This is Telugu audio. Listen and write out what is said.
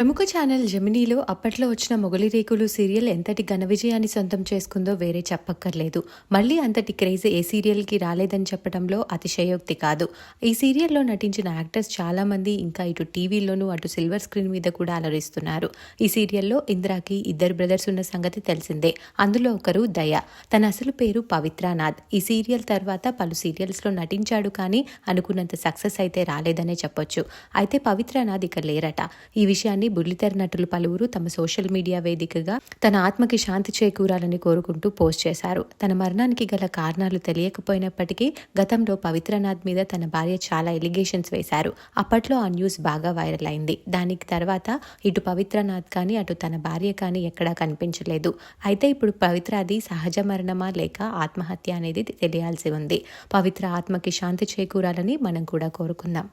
ప్రముఖ ఛానల్ జమినీలో అప్పట్లో వచ్చిన మొగలి రేకులు సీరియల్ ఎంతటి ఘన విజయాన్ని సొంతం చేసుకుందో వేరే చెప్పక్కర్లేదు. మళ్ళీ అంతటి క్రేజ్ ఏ సీరియల్కి రాలేదని చెప్పడంలో అతిశయోక్తి కాదు. ఈ సీరియల్లో నటించిన యాక్టర్స్ చాలా మంది ఇంకా ఇటు టీవీలోనూ అటు సిల్వర్ స్క్రీన్ మీద కూడా అలరిస్తున్నారు. ఈ సీరియల్లో ఇందిరాకి ఇద్దరు బ్రదర్స్ ఉన్న సంగతి తెలిసిందే. అందులో ఒకరు దయ. తన అసలు పేరు పవిత్రానాథ్. ఈ సీరియల్ తర్వాత పలు సీరియల్స్లో నటించాడు కానీ అనుకున్నంత సక్సెస్ అయితే రాలేదనే చెప్పొచ్చు. అయితే పవిత్రనాథ్ ఇక లేరట. ఈ విషయాన్ని బుల్లితెర నటులు పలువురు తమ సోషల్ మీడియా వేదికగా తన ఆత్మకి శాంతి చేకూరాలని కోరుకుంటూ పోస్ట్ చేశారు. తన మరణానికి గల కారణాలు తెలియకపోయినప్పటికీ గతంలో పవిత్రనాథ్ మీద తన భార్య చాలా ఎలిగేషన్స్ వేశారు. అప్పట్లో ఆ న్యూస్ బాగా వైరల్ అయింది. దానికి తర్వాత ఇటు పవిత్రనాథ్ కానీ అటు తన భార్య కానీ ఎక్కడా కనిపించలేదు. అయితే ఇప్పుడు పవిత్రాది సహజ మరణమా లేక ఆత్మహత్య అనేది తెలియాల్సి ఉంది. పవిత్ర ఆత్మకి శాంతి చేకూరాలని మనం కూడా కోరుకుందాం.